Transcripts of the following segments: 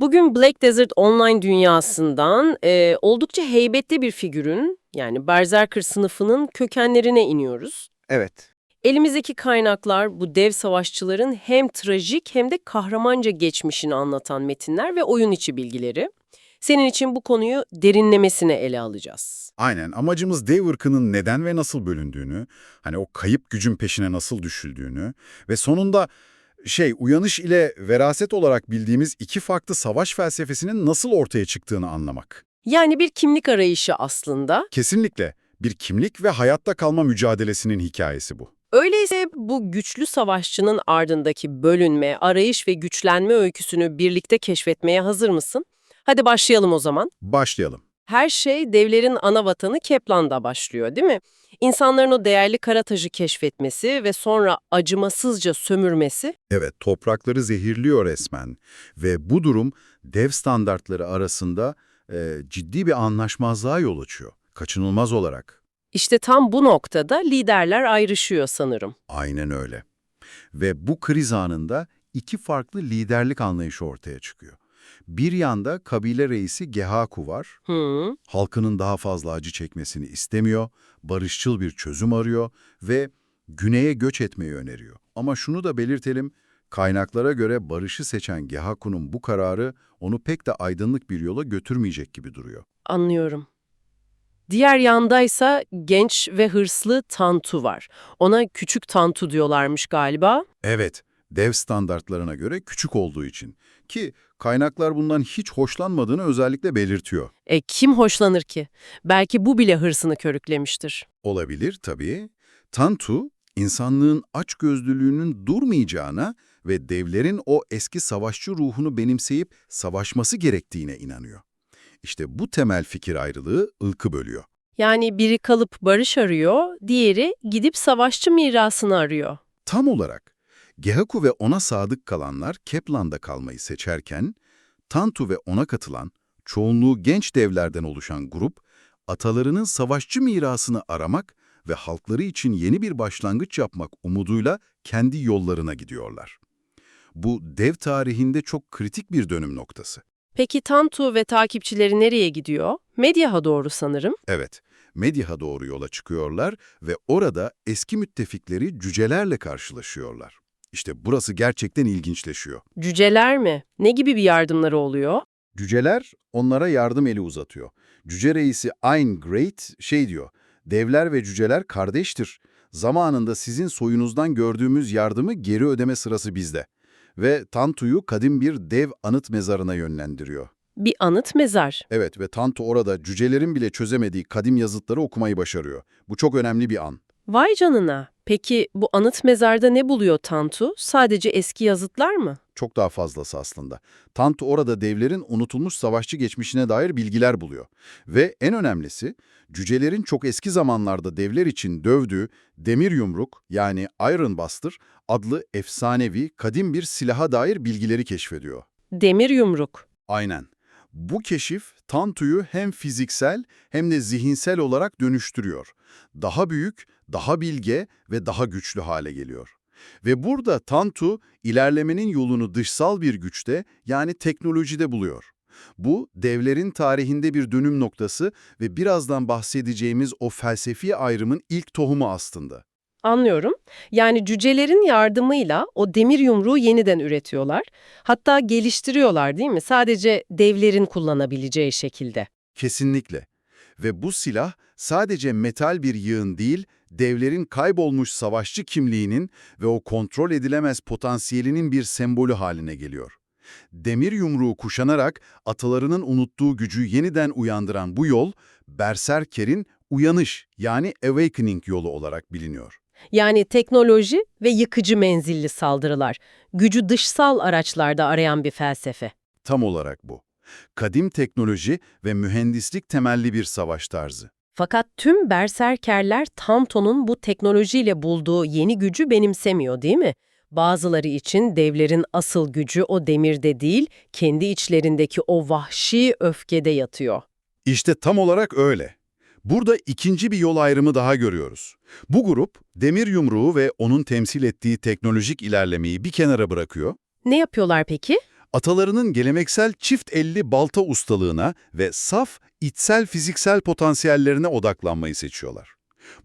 Bugün Black Desert Online dünyasından e, oldukça heybetli bir figürün yani Berserker sınıfının kökenlerine iniyoruz. Evet. Elimizdeki kaynaklar bu dev savaşçıların hem trajik hem de kahramanca geçmişini anlatan metinler ve oyun içi bilgileri. Senin için bu konuyu derinlemesine ele alacağız. Aynen. Amacımız dev ırkının neden ve nasıl bölündüğünü, hani o kayıp gücün peşine nasıl düşüldüğünü ve sonunda şey uyanış ile veraset olarak bildiğimiz iki farklı savaş felsefesinin nasıl ortaya çıktığını anlamak. Yani bir kimlik arayışı aslında. Kesinlikle bir kimlik ve hayatta kalma mücadelesinin hikayesi bu. Öyleyse bu güçlü savaşçının ardındaki bölünme, arayış ve güçlenme öyküsünü birlikte keşfetmeye hazır mısın? Hadi başlayalım o zaman. Başlayalım. Her şey devlerin ana vatanı Keplan'da başlıyor değil mi? İnsanların o değerli kara taşı keşfetmesi ve sonra acımasızca sömürmesi. Evet, toprakları zehirliyor resmen ve bu durum dev standartları arasında e, ciddi bir anlaşmazlığa yol açıyor. Kaçınılmaz olarak. İşte tam bu noktada liderler ayrışıyor sanırım. Aynen öyle. Ve bu kriz anında iki farklı liderlik anlayışı ortaya çıkıyor. Bir yanda kabile reisi Gehaku var. Hı, Halkının daha fazla acı çekmesini istemiyor, barışçıl bir çözüm arıyor ve güneye göç etmeyi öneriyor. Ama şunu da belirtelim, kaynaklara göre barışı seçen Gehaku'nun bu kararı onu pek de aydınlık bir yola götürmeyecek gibi duruyor. anlıyorum. Diğer yandaysa genç ve hırslı Tantu var. Ona küçük Tantu diyorlarmış galiba. Evet, dev standartlarına göre küçük olduğu için ki kaynaklar bundan hiç hoşlanmadığını özellikle belirtiyor. E kim hoşlanır ki? Belki bu bile hırsını körüklemiştir. Olabilir tabii. Tantu, insanlığın açgözlülüğünün durmayacağına ve devlerin o eski savaşçı ruhunu benimseyip savaşması gerektiğine inanıyor. İşte bu temel fikir ayrılığı ılkı bölüyor. Yani biri kalıp barış arıyor, diğeri gidip savaşçı mirasını arıyor. Tam olarak Gehaku ve ona sadık kalanlar Keplan'da kalmayı seçerken, Tantu ve ona katılan, çoğunluğu genç devlerden oluşan grup, atalarının savaşçı mirasını aramak ve halkları için yeni bir başlangıç yapmak umuduyla kendi yollarına gidiyorlar. Bu dev tarihinde çok kritik bir dönüm noktası. Peki Tantu ve takipçileri nereye gidiyor? Medyaha doğru sanırım. Evet, Medyah'a doğru yola çıkıyorlar ve orada eski müttefikleri cücelerle karşılaşıyorlar. İşte burası gerçekten ilginçleşiyor. Cüceler mi? Ne gibi bir yardımları oluyor? Cüceler onlara yardım eli uzatıyor. Cüce reisi Ayn Great şey diyor, devler ve cüceler kardeştir. Zamanında sizin soyunuzdan gördüğümüz yardımı geri ödeme sırası bizde. Ve Tantu'yu kadim bir dev anıt mezarına yönlendiriyor. Bir anıt mezar. Evet ve Tantu orada cücelerin bile çözemediği kadim yazıtları okumayı başarıyor. Bu çok önemli bir an. Vay canına. Peki bu anıt mezarda ne buluyor Tantu? Sadece eski yazıtlar mı? Çok daha fazlası aslında. Tantu orada devlerin unutulmuş savaşçı geçmişine dair bilgiler buluyor. Ve en önemlisi, cücelerin çok eski zamanlarda devler için dövdüğü demir yumruk yani Iron Buster adlı efsanevi kadim bir silaha dair bilgileri keşfediyor. Demir yumruk. Aynen. Bu keşif Tantu'yu hem fiziksel hem de zihinsel olarak dönüştürüyor. Daha büyük, daha bilge ve daha güçlü hale geliyor. Ve burada Tantu ilerlemenin yolunu dışsal bir güçte yani teknolojide buluyor. Bu devlerin tarihinde bir dönüm noktası ve birazdan bahsedeceğimiz o felsefi ayrımın ilk tohumu aslında. Anlıyorum. Yani cücelerin yardımıyla o demir yumruğu yeniden üretiyorlar. Hatta geliştiriyorlar değil mi? Sadece devlerin kullanabileceği şekilde. Kesinlikle. Ve bu silah sadece metal bir yığın değil, devlerin kaybolmuş savaşçı kimliğinin ve o kontrol edilemez potansiyelinin bir sembolü haline geliyor. Demir yumruğu kuşanarak atalarının unuttuğu gücü yeniden uyandıran bu yol, Berserker'in uyanış yani awakening yolu olarak biliniyor. Yani teknoloji ve yıkıcı menzilli saldırılar. Gücü dışsal araçlarda arayan bir felsefe. Tam olarak bu. Kadim teknoloji ve mühendislik temelli bir savaş tarzı. Fakat tüm berserkerler Tanto'nun bu teknolojiyle bulduğu yeni gücü benimsemiyor değil mi? Bazıları için devlerin asıl gücü o demirde değil, kendi içlerindeki o vahşi öfkede yatıyor. İşte tam olarak öyle. Burada ikinci bir yol ayrımı daha görüyoruz. Bu grup, demir yumruğu ve onun temsil ettiği teknolojik ilerlemeyi bir kenara bırakıyor. Ne yapıyorlar peki? atalarının geleneksel çift elli balta ustalığına ve saf içsel fiziksel potansiyellerine odaklanmayı seçiyorlar.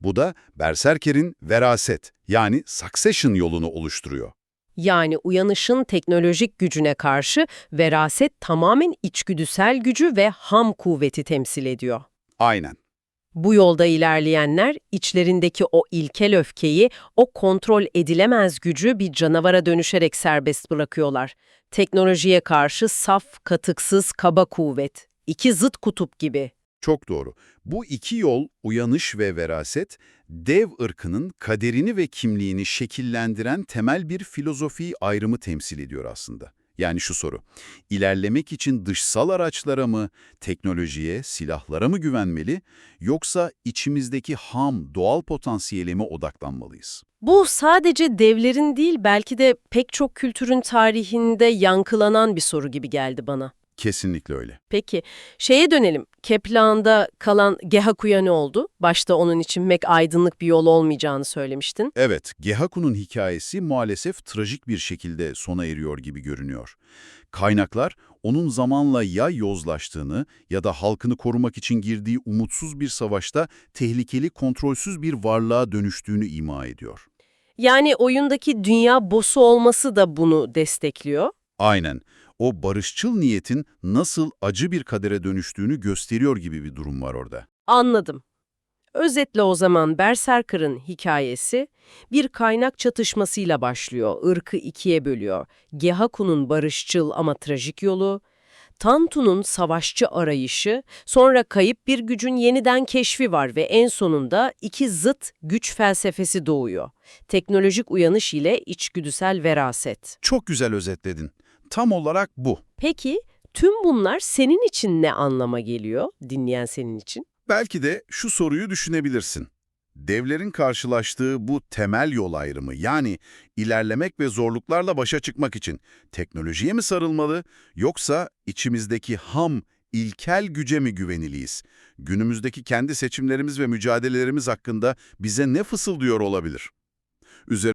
Bu da Berserker'in veraset yani succession yolunu oluşturuyor. Yani uyanışın teknolojik gücüne karşı veraset tamamen içgüdüsel gücü ve ham kuvveti temsil ediyor. Aynen. Bu yolda ilerleyenler içlerindeki o ilkel öfkeyi, o kontrol edilemez gücü bir canavara dönüşerek serbest bırakıyorlar. Teknolojiye karşı saf, katıksız, kaba kuvvet. İki zıt kutup gibi. Çok doğru. Bu iki yol, uyanış ve veraset, dev ırkının kaderini ve kimliğini şekillendiren temel bir filozofi ayrımı temsil ediyor aslında. Yani şu soru, ilerlemek için dışsal araçlara mı, teknolojiye, silahlara mı güvenmeli, yoksa içimizdeki ham, doğal potansiyele mi odaklanmalıyız? Bu sadece devlerin değil belki de pek çok kültürün tarihinde yankılanan bir soru gibi geldi bana. Kesinlikle öyle. Peki, şeye dönelim. Kepler'da kalan Gehaku'ya ne oldu? Başta onun için mek aydınlık bir yol olmayacağını söylemiştin. Evet, Gehaku'nun hikayesi maalesef trajik bir şekilde sona eriyor gibi görünüyor. Kaynaklar, onun zamanla ya yozlaştığını ya da halkını korumak için girdiği umutsuz bir savaşta tehlikeli, kontrolsüz bir varlığa dönüştüğünü ima ediyor. Yani oyundaki dünya boss'u olması da bunu destekliyor. Aynen, o barışçıl niyetin nasıl acı bir kadere dönüştüğünü gösteriyor gibi bir durum var orada. Anladım. Özetle o zaman Berserker'ın hikayesi bir kaynak çatışmasıyla başlıyor, ırkı ikiye bölüyor. Gehaku'nun barışçıl ama trajik yolu, Tantu'nun savaşçı arayışı, sonra kayıp bir gücün yeniden keşfi var ve en sonunda iki zıt güç felsefesi doğuyor. Teknolojik uyanış ile içgüdüsel veraset. Çok güzel özetledin. Tam olarak bu. Peki tüm bunlar senin için ne anlama geliyor, dinleyen senin için? Belki de şu soruyu düşünebilirsin. Devlerin karşılaştığı bu temel yol ayrımı yani ilerlemek ve zorluklarla başa çıkmak için teknolojiye mi sarılmalı yoksa içimizdeki ham, ilkel güce mi güveniliyiz? Günümüzdeki kendi seçimlerimiz ve mücadelelerimiz hakkında bize ne fısıldıyor olabilir? Üzerine